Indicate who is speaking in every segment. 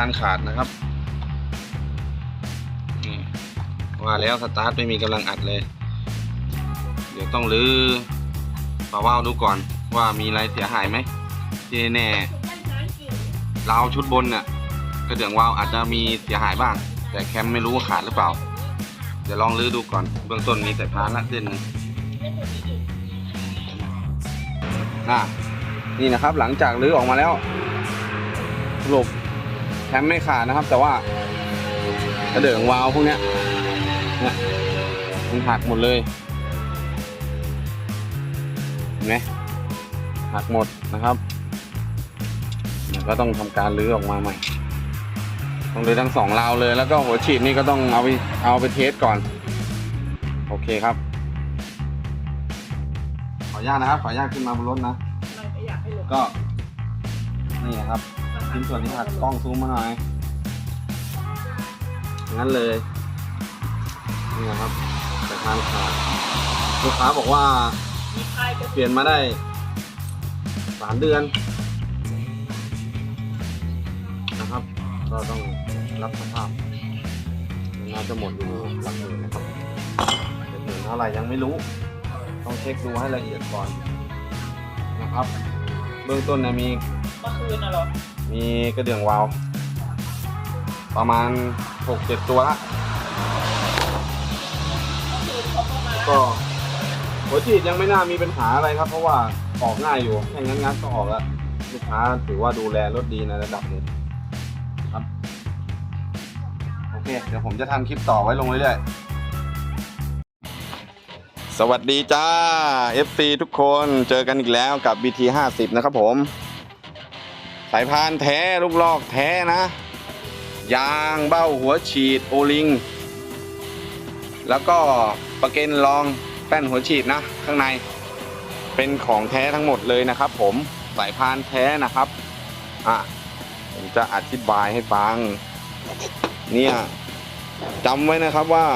Speaker 1: านขาดนะครับว่าแล้วสตาร์ทไม่มีกำลังอัดเลย เดี๋ยวต้องรื้อฝาว่าวดูก่อนว่ามีอะไรเสียหายไหมที่แน่เราวชุดบนน่ะกระเดื่องวาล์วอาจจะมีเสียหายบ้าง แต่แคมไม่รู้ว่าขาดหรือเปล่า เดี๋ยวลองรื้อดูก่อน เบื้องต้นมีแต่พานละเส้นน่ะนี่นะครับหลังจากรื้อออกมาแล้วสรุป แคมไม่ขาดนะครับ แต่ว่ากระเดื่องวาล์วพวกเนี้ยเนี่ยมันหักหมดเลยเห็นไหมหักหมดนะครับเดี๋ยวก็ต้องทำการรื้อออกมาใหม่ต้องรื้อทั้งสองราวเลย แล้วก็หัวฉีดนี่ก็ต้องเอาไปเอาไปเทสก่อน โอเคครับ ขออนุญาตนะครับ ขออนุญาตขึ้นมาบนรถนะก็ นี่นะครับชิ้นส่วนที่หักกล้องซูมมาหน่อยอย่างนั้นเลยนี่นะครับแต่ทานขาดลูกค้าบอกว่าเปลี่ยนมาได้สามเดือนนะครับ ก็ต้องรับสภาพน่าจะหมดอยู่หลักหมื่นนะครับเป็นหมื่นเท่าไหร่ยังไม่รู้ ต้องเช็คดูให้ละเอียดก่อนนะครับ เบื้องต้นเนะมี
Speaker 2: เมื่อคืนน่ะเหรอ
Speaker 1: มีกระเดื่องวาล์วประมาณหกเจ็ดตัวละ
Speaker 2: เมื่อคืนเขาก็มา
Speaker 1: ก็หัวฉีดยังไม่น่ามีปัญหาอะไรครับ เพราะว่าออกง่ายอยู่แค่งั้นงัดก็ออกแล้วลูกค้าถือว่าดูแลรถดีในระดับหนึงครับ โอเค เดี๋ยวผมจะทำคลิปต่อไว้ลงเรื่อยๆสวัสดีจ้า FC ทุกคนเจอกันอีกแล้วกับ BT 50นะครับผมสายพานแท้ลูกลอกแท้นะ ยางเบ้าหัวฉีดโอลิง แล้วก็ประเก็นรองแป้นหัวฉีดนะ ข้างในเป็นของแท้ทั้งหมดเลยนะครับ ผมสายพานแท้นะครับอะผมจะอธิบายให้ฟัง เนี่ยจำไว้นะครับว่า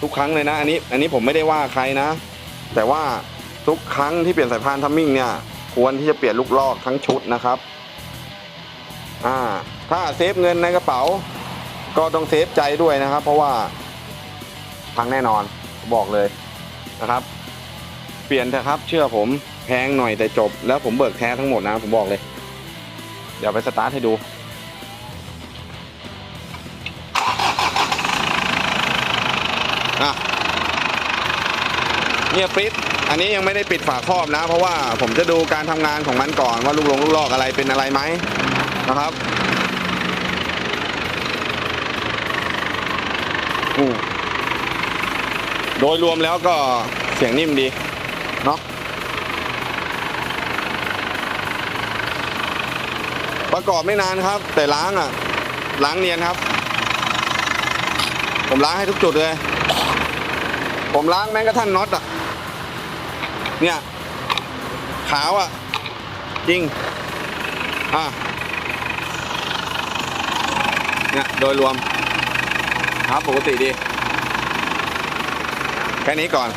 Speaker 1: ทุกครั้งเลยนะอันนี้อันนี้ผมไม่ได้ว่าใครนะ แต่ว่าทุกครั้งที่เปลี่ยนสายพานทัมมิ่งเนี่ยควรที่จะเปลี่ยนลูกลอกทั้งชุดนะครับ อ่าถ้าเซฟเงินในกระเป๋า ก็ต้องเซฟใจด้วยนะครับ เพราะว่าพังแน่นอนบอกเลยนะครับ เปลี่ยนเถอะครับ เชื่อผมแพงหน่อยแต่จบ แล้วผมเบิกแท้ทั้งหมดนะผมบอกเลย เดี๋ยวไปสตาร์ทให้ดูอะเนี่ยปิดอันนี้ยังไม่ได้ปิดฝาครอบนะ เพราะว่าผมจะดูการทำงานของมันก่อนว่าลูกลงลูกลอกอะไรเป็นอะไรไหม นะครับอืมโดยรวมแล้วก็เสียงนิ่มดีเนาะประกอบไม่นานครับ แต่ล้างอะ ล้างเนียนครับ ผมล้างให้ทุกจุดเลย ผมล้างแม้กระทั่งน็อตอะ เนี่ย ขาวอะ จริง อะ เนี่ยโดยรวมครับปกติดี แค่นี้ก่อน